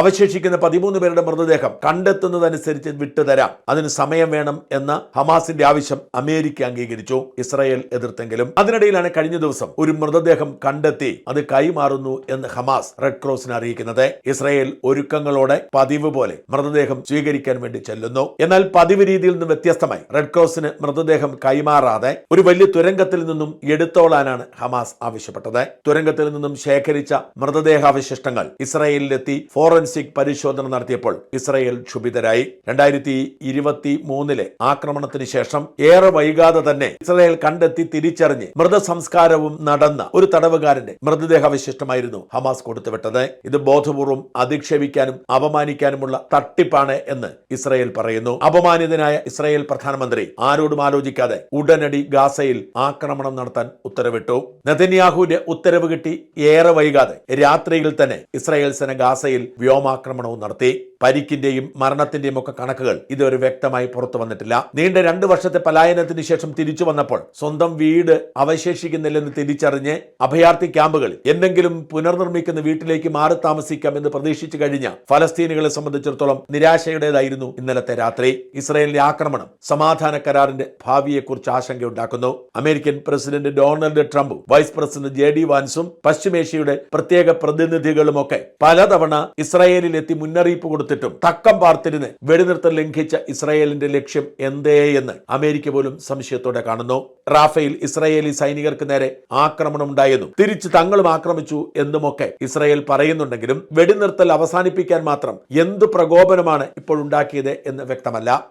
അവശേഷിക്കുന്ന പതിമൂന്ന് പേരുടെ മൃതദേഹം കണ്ടെത്തുന്നതനുസരിച്ച് വിട്ടുതരാം. അതിന് സമയം വേണം എന്ന ഹമാസിന്റെ ആവശ്യം അമേരിക്ക അംഗീകരിച്ചു. ഇസ്രായേൽ എതിർത്തെങ്കിലും അതിനിടയിലാണ് കഴിഞ്ഞ ദിവസം ഒരു മൃതദേഹം കണ്ടെത്തി അത് കൈമാറുന്നു എന്ന് ഹമാസ് റെഡ് ക്രോസിനെ അറിയിക്കുന്നത്. ഇസ്രായേൽ ഒരുക്കങ്ങളോടെ പതിവ് പോലെ മൃതദേഹം സ്വീകരിക്കാൻ വേണ്ടി ചെല്ലുന്നു. എന്നാൽ പതിവ് രീതിയിൽ നിന്ന് വ്യത്യസ്തമായി റെഡ് ക്രോസിന് മൃതദേഹം കൈമാറാതെ ഒരു വലിയ തുരങ്കത്തിൽ നിന്നും എടുത്തോളാനാണ് ഹമാസ് ആവശ്യപ്പെട്ടത്. തുരങ്കത്തിൽ നിന്നും ശേഖരിച്ച മൃതദേഹാവശിഷ്ടങ്ങൾ ഇസ്രായേലിലെത്തി ഫോറൻസിക് പരിശോധന നടത്തിയപ്പോൾ ഇസ്രയേൽ ക്ഷുഭിതരായി. രണ്ടായിരത്തി ഇരുപത്തി മൂന്നിലെ ആക്രമണത്തിന് ശേഷം ഏറെ വൈകാതെ തന്നെ ഇസ്രയേൽ കണ്ടെത്തി തിരിച്ചറിഞ്ഞ് മൃതസംസ്കാരവും നടന്ന ഒരു തടവുകാരന്റെ മൃതദേഹാവശിഷ്ടമായിരുന്നു ഹമാസ് കൊടുത്തുവിട്ടത്. ഇത് ബോധപൂർവം അധിക്ഷേപിക്കാനും അപമാനിക്കാനുമുള്ള തട്ടിപ്പാണ് എന്ന് ഇസ്രയേൽ പറയുന്നു. അപമാനിതനായ ഇസ്രയേൽ പ്രധാനമന്ത്രി ആരോടും ആലോചിക്കാതെ ഉടനടി ഗാസയിൽ ആക്രമണം നടത്താൻ ഉത്തരവിട്ടു. നെതന്യാഹുവിന്റെ ഉത്തരവ് കിട്ടി ഏറെ വൈകാതെ. രാത്രിയിൽ തന്നെ ഇസ്രയേൽ സേന ഗാസയിൽ വ്യോമാക്രമണവും നടത്തി. പരിക്കിന്റെയും മരണത്തിന്റെയും ഒക്കെ കണക്കുകൾ ഇതുവരെ വ്യക്തമായി പുറത്തു വന്നിട്ടില്ല. നീണ്ട രണ്ട് വർഷത്തെ പലായനത്തിന് ശേഷം തിരിച്ചു വന്നപ്പോൾ സ്വന്തം വീട് അവശേഷിക്കുന്നില്ലെന്ന് തിരിച്ചറിഞ്ഞ് അഭയാർത്ഥി ക്യാമ്പുകളിൽ എന്തെങ്കിലും പുനർനിർമ്മിക്കുന്ന വീട്ടിലേക്ക് മാറി താമസിക്കാം എന്ന് പ്രതീക്ഷിച്ചു കഴിഞ്ഞ ഫലസ്തീനുകളെ സംബന്ധിച്ചിടത്തോളം നിരാശയുടേതായിരുന്നു ഇന്നലത്തെ രാത്രി. ഇസ്രായേലിന്റെ ആക്രമണം സമാധാന കരാറിന്റെ ഭാവിയെക്കുറിച്ച് ആശങ്കയുണ്ടാക്കുന്നു. അമേരിക്കൻ പ്രസിഡന്റ് ഡൊണാൾഡ് ട്രംപും വൈസ് പ്രസിഡന്റ് ജെ ഡി വാൻസും പശ്ചിമേഷ്യയുടെ പ്രത്യേക പ്രതിനിധികളുമൊക്കെ പലതവണ ഇസ്രായേലിലെത്തി മുന്നറിയിപ്പ് കൊടുത്തിട്ടും തക്കം പാർത്തിരുന്ന് വെടിനിർത്തൽ ലംഘിച്ച ഇസ്രായേലിന്റെ ലക്ഷ്യം എന്തേയെന്ന് അമേരിക്ക പോലും സംശയത്തോടെ കാണുന്നു. റാഫേൽ ഇസ്രായേലി സൈനികർക്ക് നേരെ ആക്രമണം ഉണ്ടായെന്നും തിരിച്ച് തങ്ങളും ആക്രമിച്ചു എന്നുമൊക്കെ ഇസ്രായേൽ പറയുന്നുണ്ടെങ്കിലും വെടിനിർത്തൽ അവസാനിപ്പിക്കാൻ മാത്രം എന്ത് പ്രകോപനമാണ് ഇപ്പോൾ ഉണ്ടാക്കിയത് എന്ന് വ്യക്തമല്ല.